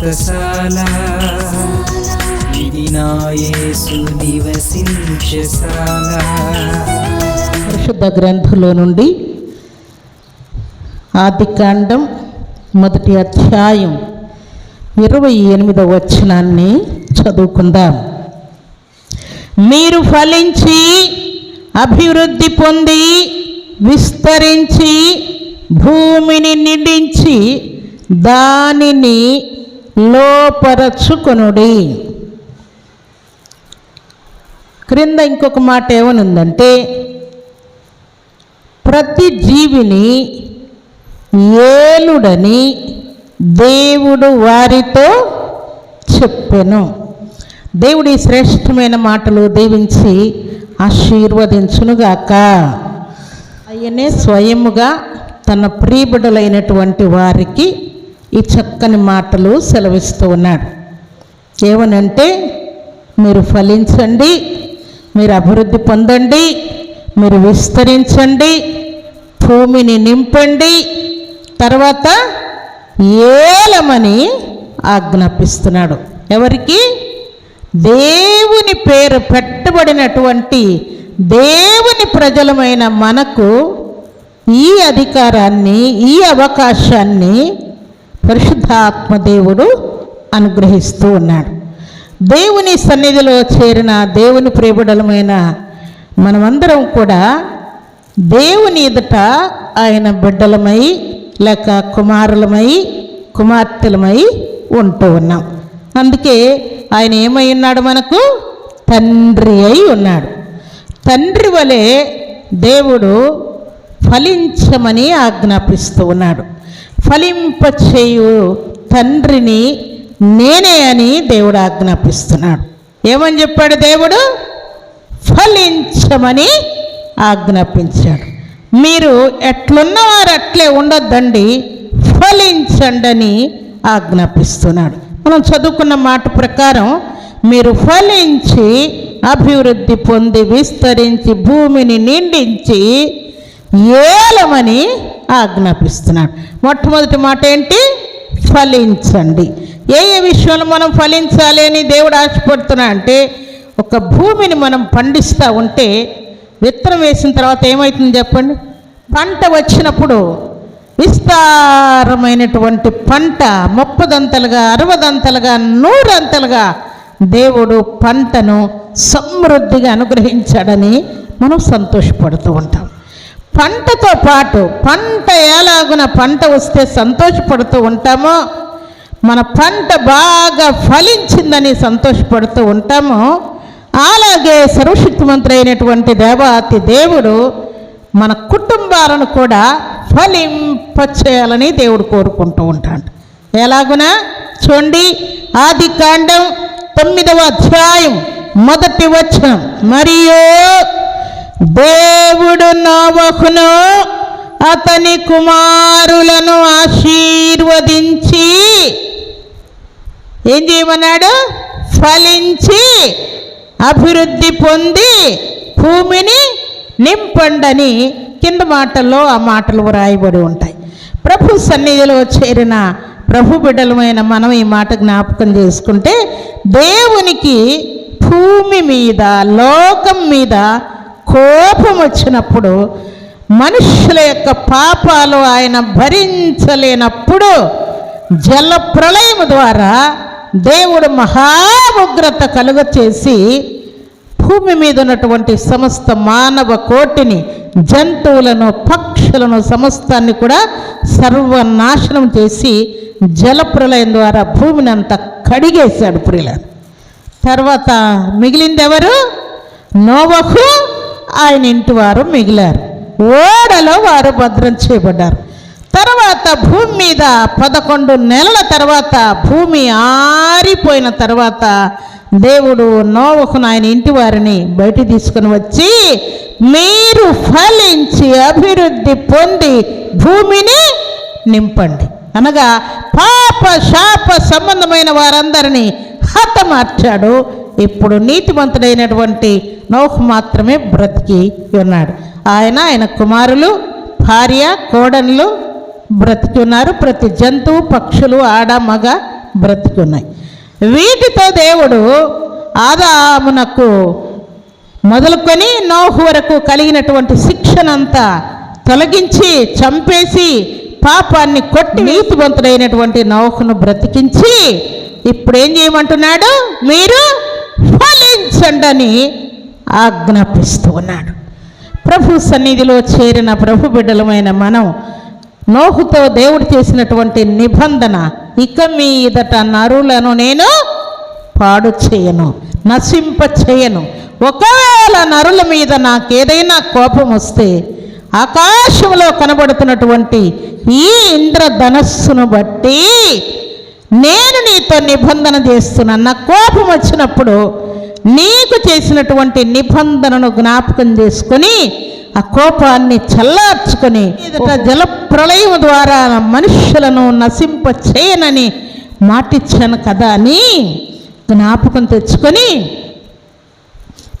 వ్రతశాల ఇది నివసించశాల పరిశుద్ధ గ్రంథంలో నుండి ఆదికాండం మొదటి అధ్యాయం ఇరవై ఎనిమిదవ వచనాన్ని చదువుకుందాం. మీరు ఫలించి అభివృద్ధి పొంది విస్తరించి భూమిని నిండించి దానిని లోపరచుకొనుడి. క్రింద ఇంకొక మాట ఏమనుందంటే ప్రతి జీవిని ఏలుడని దేవుడు వారితో చెప్పెను. దేవుడి శ్రేష్టమైన మాటలు దీవించి ఆశీర్వదించునుగాక. ఆయనే స్వయముగా తన ప్రియబిడలైనటువంటి వారికి ఈ చక్కని మాటలు సెలవిస్తూ ఉన్నాడు. ఏమనంటే మీరు ఫలించండి మీరు అభివృద్ధి పొందండి మీరు విస్తరించండి భూమిని నింపండి తర్వాత ఏలమని ఆజ్ఞాపిస్తున్నాడు. ఎవరికి? దేవుని పేరు పెట్టబడినటువంటి దేవుని ప్రజలమైన మనకు ఈ అధికారాన్ని ఈ అవకాశాన్ని పరిశుద్ధాత్మ దేవుడు అనుగ్రహిస్తూ ఉన్నాడు. దేవుని సన్నిధిలో చేరిన దేవుని ప్రియబడలమైన మనమందరం కూడా దేవుని ఎదుట ఆయన బిడ్డలమై లేక కుమారులమై కుమార్తెలమై ఉంటూ ఉన్నాం. అందుకే ఆయన ఏమై ఉన్నాడు మనకు? తండ్రి అయి ఉన్నాడు. తండ్రి వలె దేవుడు ఫలించమని ఆజ్ఞాపిస్తూ ఉన్నాడు. ఫలింపచేయు తండ్రిని నేనే అని దేవుడు ఆజ్ఞాపిస్తున్నాడు. ఏమని చెప్పాడు దేవుడు? ఫలించమని ఆజ్ఞాపించాడు. మీరు ఎట్లున్నవారు అట్లే ఉండొద్దండి ఫలించండి అని ఆజ్ఞాపిస్తున్నాడు. మనం చదువుకున్న మాట ప్రకారం మీరు ఫలించి అభివృద్ధి పొంది విస్తరించి భూమిని నిండించి ఏలమని ఆజ్ఞాపిస్తున్నాడు. మొట్టమొదటి మాట ఏంటి? ఫలించండి. ఏ ఏ విషయంలో మనం ఫలించాలి అని దేవుడు ఆశపడుతున్నా అంటే ఒక భూమిని మనం పండిస్తూ ఉంటే విత్తనం వేసిన తర్వాత ఏమవుతుంది చెప్పండి? పంట వచ్చినప్పుడు విస్తారమైనటువంటి పంట ముప్పదంతలుగా అరవదంతలుగా నూరంతలుగా దేవుడు పంటను సమృద్ధిగా అనుగ్రహించాడని మనం సంతోషపడుతూ ఉంటాం. పంటతో పాటు పంట ఎలాగున పంట వస్తే సంతోషపడుతూ ఉంటామో మన పంట బాగా ఫలించిందని సంతోషపడుతూ ఉంటామో అలాగే సర్వశక్తిమంతుడు అయినటువంటి దేవాతి దేవుడు మన కుటుంబాలను కూడా ఫలింపచేయాలని దేవుడు కోరుకుంటూ ఉంటాడు. ఎలాగున? చూడండి ఆది కాండం తొమ్మిదవ అధ్యాయం మొదటి వచనం. మరియు దేవుడు నోవహును అతని కుమారులను ఆశీర్వదించి ఏం చేయమన్నాడు? ఫలించి అభివృద్ధి పొంది భూమిని నింపండని కింద మాటల్లో ఆ మాటలు వ్రాయబడి ఉంటాయి. ప్రభు సన్నిధిలో చేరిన ప్రభు బిడ్డలమైన మనం ఈ మాట జ్ఞాపకం చేసుకుంటే దేవునికి భూమి మీద లోకం మీద కోపం వచ్చినప్పుడు మనుషుల యొక్క పాపాలు ఆయన భరించలేనప్పుడు జల ప్రళయం ద్వారా దేవుడు మహా ఉగ్రత కలుగ చేసి భూమి మీద ఉన్నటువంటి సమస్త మానవ కోటిని జంతువులను పక్షులను సమస్తాన్ని కూడా సర్వనాశనం చేసి జలప్రలయం ద్వారా భూమిని అంతా కడిగేశాడు ప్రియులను తర్వాత మిగిలింది ఎవరు? నోవహు ఆయన ఇంటి వారు మిగిలారు. ఓడలో వారు భద్రం చేయబడ్డారు. తర్వాత భూమి మీద పదకొండు నెలల తర్వాత భూమి ఆరిపోయిన తర్వాత దేవుడు నోవకును ఆయన ఇంటి వారిని బయట తీసుకుని వచ్చి మీరు ఫలించి అభివృద్ధి పొంది భూమిని నింపండి. అనగా పాప శాప సంబంధమైన వారందరినీ హతమార్చాడు. ఇప్పుడు నీతిమంతుడైనటువంటి నోహ్ మాత్రమే బ్రతికి ఉన్నాడు. ఆయన ఆయన కుమారులు భార్య కోడన్లు బ్రతికి ఉన్నారు. ప్రతి జంతువు పక్షులు ఆడ మగ బ్రతికున్నాయి వీటితో దేవుడు ఆదామునకు మొదలుకొని నోహు వరకు కలిగినటువంటి శిక్షనంతా తొలగించి చంపేసి పాపాన్ని కొట్టి నీతివంతుడైనటువంటి నోహును బ్రతికించి ఇప్పుడు ఏం చేయమంటున్నాడు? మీరు ఫలించండని ఆజ్ఞాపిస్తూ ఉన్నాడు. ప్రభు సన్నిధిలో చేరిన ప్రభు బిడ్డలమైన మనం నోహుతో దేవుడు చేసినటువంటి నిబంధన ఇక మీదట నరులను నేను పాడు చేయను నశింప చేయను ఒకవేళ నరుల మీద నాకేదైనా కోపం వస్తే ఆకాశంలో కనబడుతున్నటువంటి ఈ ఇంద్రధనస్సును బట్టి నేను నీతో నిబంధన చేస్తున్నా. నా కోపం వచ్చినప్పుడు నీకు చేసినటువంటి నిబంధనను జ్ఞాపకం చేసుకొని ఆ కోపాన్ని చల్లార్చుకొని జల ప్రళయం ద్వారా మనుషులను నశింప చేయనని మాటిచ్చాను కదా అని జ్ఞాపకం తెచ్చుకొని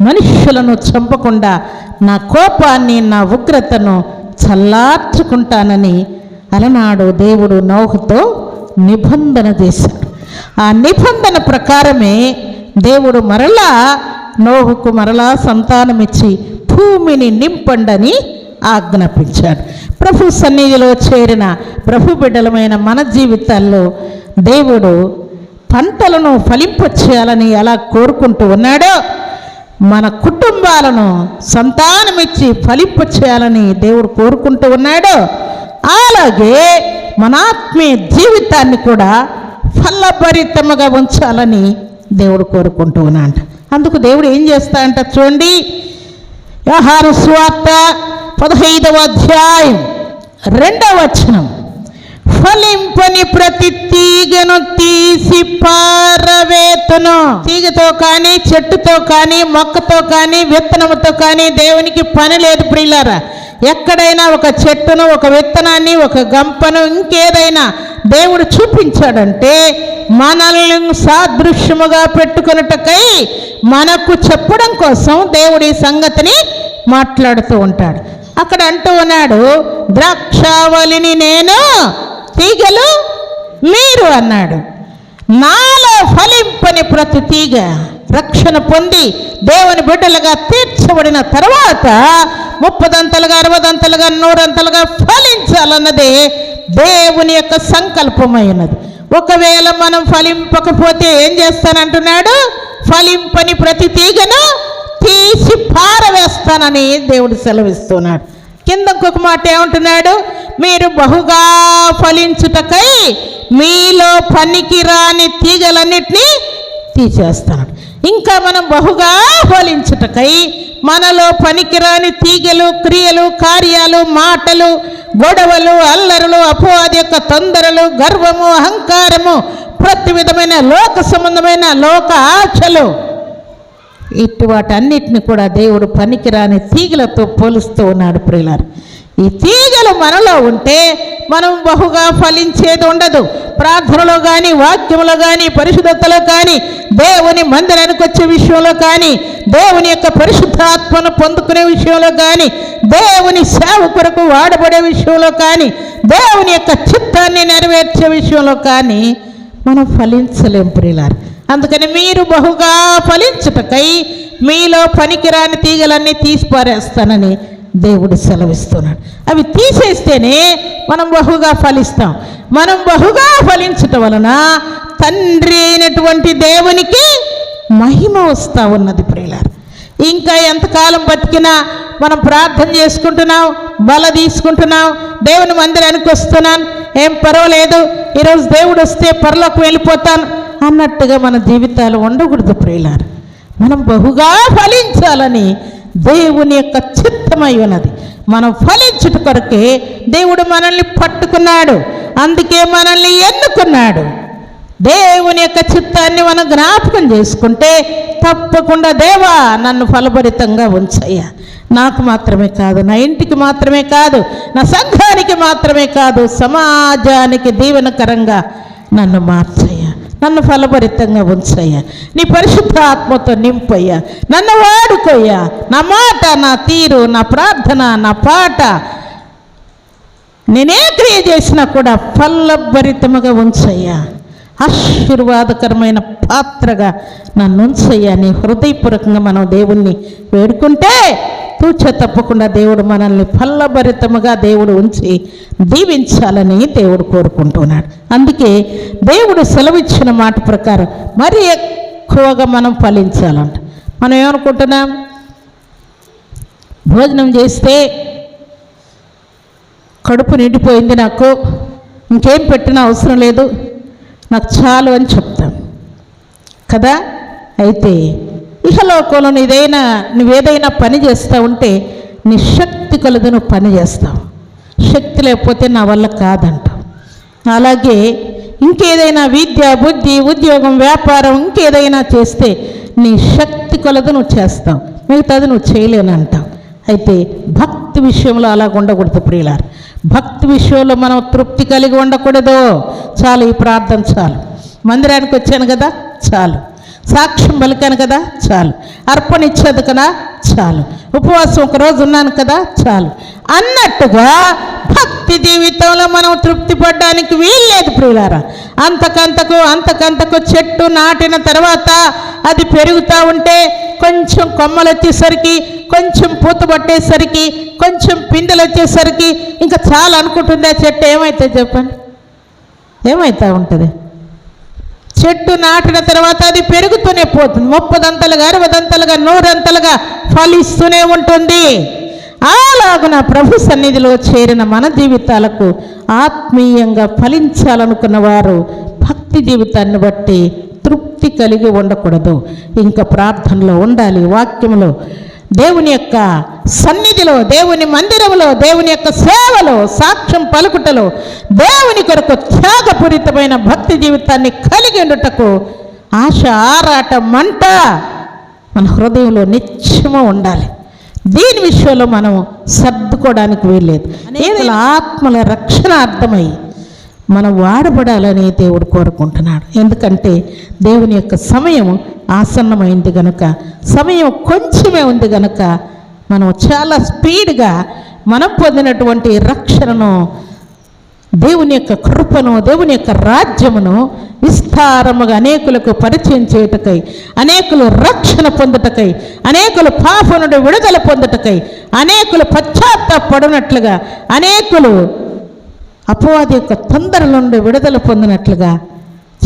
మనుష్యులను చంపకుండా నా కోపాన్ని నా ఉగ్రతను చల్లార్చుకుంటానని అలనాడు దేవుడు నౌహతో నిబంధన చేశాడు. ఆ నిబంధన ప్రకారమే దేవుడు మరలా నోహుకు మరలా సంతానమిచ్చి భూమిని నింపండని ఆజ్ఞాపించాడు. ప్రభు సన్నిధిలో చేరిన ప్రభు బిడ్డలమైన మన జీవితాల్లో దేవుడు పంటలను ఫలింపచేయాలని ఎలా కోరుకుంటూ ఉన్నాడో మన కుటుంబాలను సంతానమిచ్చి ఫలింపచేయాలని దేవుడు కోరుకుంటూ ఉన్నాడో అలాగే మన ఆత్మీయ జీవితాన్ని కూడా ఫలభరితముగా ఉంచాలని దేవుడు కోరుకుంటూ ఉన్నాడు అందుకు దేవుడు ఏం చేస్తా అంట చూడండి. వ్యవహార స్వార్త పదహైదవ అధ్యాయం రెండవ వచనం. ఫలింపని ప్రతి తీగను తీసి పారవేతను. తీగతో కానీ చెట్టుతో కానీ మొక్కతో కానీ విత్తనముతో కానీ దేవునికి పని లేదు ప్రియులారా. ఎక్కడైనా ఒక చెట్టును ఒక విత్తనాన్ని ఒక గంపను ఇంకేదైనా దేవుడు చూపించాడంటే మనల్ని సాదృశ్యముగా పెట్టుకొనుటకై మనకు చెప్పడం కోసం దేవుడి సంగతిని మాట్లాడుతూ ఉంటాడు. అక్కడ అంటూ ఉన్నాడు ద్రాక్షావళిని నేను తీగలు మీరు అన్నాడు. నాలో ఫలింపని ప్రతి తీగ రక్షణ పొంది దేవుని బిడ్డలుగా తీర్చబడిన తర్వాత ముప్పదంతలుగా అరవదంతలుగా నూరంతలుగా ఫలించాలన్నదే దేవుని యొక్క సంకల్పమైనది. ఒకవేళ మనం ఫలింపకపోతే ఏం చేస్తానంటున్నాడు? ఫలింపని ప్రతి తీగను తీసి పారవేస్తానని దేవుడు సెలవిస్తున్నాడు. కింద ఇంకొక మాట ఏమంటున్నాడు? మీరు బహుగా ఫలించుటకై మీలో పనికి రాని తీగలన్నిటినీ తీసేస్తాడు ఇంకా మనం బహుగా ఫలించుటకై మనలో పనికిరాని తీగలు క్రియలు కార్యాలు మాటలు గొడవలు అల్లరులు అపవాది యొక్క తొందరలు గర్వము అహంకారము ప్రతి విధమైన లోక సంబంధమైన లోక ఆశలు. ఇటు వాటన్నిటిని కూడా దేవుడు పనికిరాని తీగలతో పోలుస్తూ ఉన్నాడు ప్రియులారు. ఈ తీగలు మనలో ఉంటే మనం బహుగా ఫలించేది ఉండదు. ప్రార్థనలో కానీ వాక్యంలో కానీ పరిశుద్ధతలో కానీ దేవుని మందిరానికి వచ్చే విషయంలో కానీ దేవుని యొక్క పరిశుద్ధాత్మను పొందుకునే విషయంలో కానీ దేవుని సేవ కొరకు వాడబడే విషయంలో కానీ దేవుని యొక్క చిత్తాన్ని నెరవేర్చే విషయంలో కానీ మనం ఫలించలేం ప్రియులారు. అందుకని మీరు బహుగా ఫలించుటకై మీలో పనికిరాని తీగలన్నీ తీసి పారేస్తానని దేవుడు సెలవిస్తున్నాడు. అవి తీసేస్తేనే మనం బహుగా ఫలిస్తాం. మనం బహుగా ఫలించటం వలన తండ్రి అయినటువంటి దేవునికి మహిమ వస్తూ ఉన్నది ప్రియులారు. ఇంకా ఎంతకాలం బతికినా మనం ప్రార్థన చేసుకుంటున్నాం బల తీసుకుంటున్నాం దేవుని మందిరానికి వస్తున్నాను ఏం పర్వాలేదు ఈరోజు దేవుడు వస్తే పరలోకి వెళ్ళిపోతాను అన్నట్టుగా మన జీవితాలు ఉండకూడదు ప్రియులారు. మనం బహుగా ఫలించాలని దేవుని యొక్క సిద్ధమై ఉన్నది. మనం ఫలించుట కొరకే దేవుడు మనల్ని పట్టుకున్నాడు. అందుకే మనల్ని ఎన్నుకున్నాడు. దేవుని యొక్క చిత్తాన్ని మనం జ్ఞాపకం చేసుకుంటే తప్పకుండా దేవా నన్ను ఫలభరితంగా ఉంచయ్యా. నాకు మాత్రమే కాదు నా ఇంటికి మాత్రమే కాదు నా సంఘానికి మాత్రమే కాదు సమాజానికి దీవెనకరంగా నన్ను మార్చయ్యా. నన్ను ఫలభరితంగా ఉంచయ్యా. నీ పరిశుద్ధ ఆత్మతో నింపయ్యా. నన్ను వాడుకోయ్యా. నా మాట నా తీరు నా ప్రార్థన నా పాట నేనే క్రియ చేసినా కూడా ఫలభరితముగా ఉంచయ్యా. ఆశీర్వాదకరమైన పాత్రగా నన్ను ఉంచయ్యా హృదయపూర్వకంగా మనం దేవుణ్ణి వేడుకుంటే తూచ తప్పకుండా దేవుడు మనల్ని ఫల్లభరితముగా దేవుడు ఉంచి దీవించాలని దేవుడు కోరుకుంటున్నాడు. అందుకే దేవుడు సెలవిచ్చిన మాట ప్రకారం మరి ఎక్కువగా మనం ఫలించాలంట. మనం ఏమనుకుంటున్నాం? భోజనం చేస్తే కడుపు నిండిపోయింది నాకు. ఇంకేం పెట్టిన అవసరం లేదు. నాకు చాలు అని చెప్తాం. కదా? అయితే ఇహలోకంలో నీదైనా నువ్వేదైనా పని చేస్తూ ఉంటే నీ శక్తి కొలది నువ్వు పని చేస్తావు. శక్తి లేకపోతే నా వల్ల కాదంటావు. అలాగే ఇంకేదైనా విద్య బుద్ధి ఉద్యోగం వ్యాపారం ఇంకేదైనా చేస్తే నీ శక్తి కొలది నువ్వు చేస్తావు. మిగతాది నువ్వు చేయలేనంటావు. అయితే భక్తి విషయంలో అలా ఉండకూడదు ప్రియులారు. భక్తి విషయంలో మనం తృప్తి కలిగి ఉండకూడదు. చాలు ఈ ప్రార్థన చాలు. మందిరానికి వచ్చాను కదా? చాలు. సాక్ష్యం పలికాను కదా చాలు. అర్పణ ఇచ్చేది కదా చాలు. ఉపవాసం ఒకరోజు ఉన్నాను కదా చాలు. అన్నట్టుగా భక్తి జీవితంలో మనం తృప్తి పడడానికి వీల్లేదు ప్రియులారా. అంతకంతకు అంతకంతకు చెట్టు నాటిన తర్వాత అది పెరుగుతూ ఉంటే కొంచెం కొమ్మలు వచ్చేసరికి కొంచెం పూత పట్టేసరికి కొంచెం పిందెలు వచ్చేసరికి ఇంకా చాలా అనుకుంటుంది ఆ చెట్టు. ఏమైతే చెప్పండి? ఏమవుతూ ఉంటుంది? చెట్టు నాటిన తర్వాత అది పెరుగుతూనే పోతుంది. ముప్పదంతలుగా అరవదంతలుగా నూరంతలుగా ఫలిస్తూనే ఉంటుంది. అలాగున ప్రభు సన్నిధిలో చేరిన మన జీవితాలకు ఆత్మీయంగా ఫలించాలనుకున్న వారు భక్తి జీవితాన్ని బట్టి తృప్తి కలిగి ఉండకూడదు. ఇంకా ప్రార్థనలో ఉండాలి వాక్యంలో దేవుని యొక్క సన్నిధిలో దేవుని మందిరంలో దేవుని యొక్క సేవలో సాక్ష్యం పలుకుటలో దేవుని కొరకు త్యాగపూరితమైన భక్తి జీవితాన్ని కలిగి ఉండుటకు ఆశ ఆరాట మంట మన హృదయంలో నిత్యము ఉండాలి. దీని విషయంలో మనం సర్దుకోవడానికి వీల్లేదు. ఆత్మల రక్షణార్థమై మనం వాడబడాలని దేవుడు కోరుకుంటున్నాడు. ఎందుకంటే దేవుని యొక్క సమయం ఆసన్నమైంది గనుక సమయం కొంచెమే ఉంది గనుక మనం చాలా స్పీడ్గా మనం పొందినటువంటి రక్షణను దేవుని యొక్క కృపను దేవుని యొక్క రాజ్యమును విస్తారముగా అనేకులకు పరిచయం చేయుటకై అనేకులు రక్షణ పొందుటకై అనేకులు పాప నుండి విడుదల పొందుటకై అనేకులు పశ్చాత్తాపడినట్లుగా అనేకులు అపవాది యొక్క తొందర నుండి విడుదల పొందినట్లుగా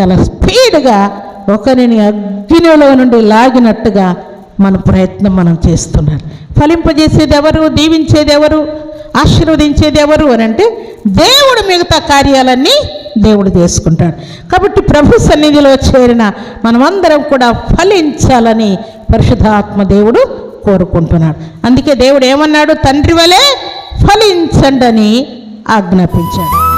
చాలా స్పీడ్గా ఒకరిని అగ్నిలో నుండి లాగినట్టుగా మన ప్రయత్నం మనం చేస్తున్నారు. ఫలింపజేసేది ఎవరు? దీవించేది ఎవరు? ఆశీర్వదించేది ఎవరు అని అంటే దేవుడు మిగతా కార్యాలన్నీ దేవుడు చేసుకుంటాడు. కాబట్టి ప్రభు సన్నిధిలో చేరిన మనమందరం కూడా ఫలించాలని పరిశుధాత్మ దేవుడు కోరుకుంటున్నాడు. అందుకే దేవుడు ఏమన్నాడు? తండ్రి వలె ఫలించండి అని ఆజ్ఞాపించాడు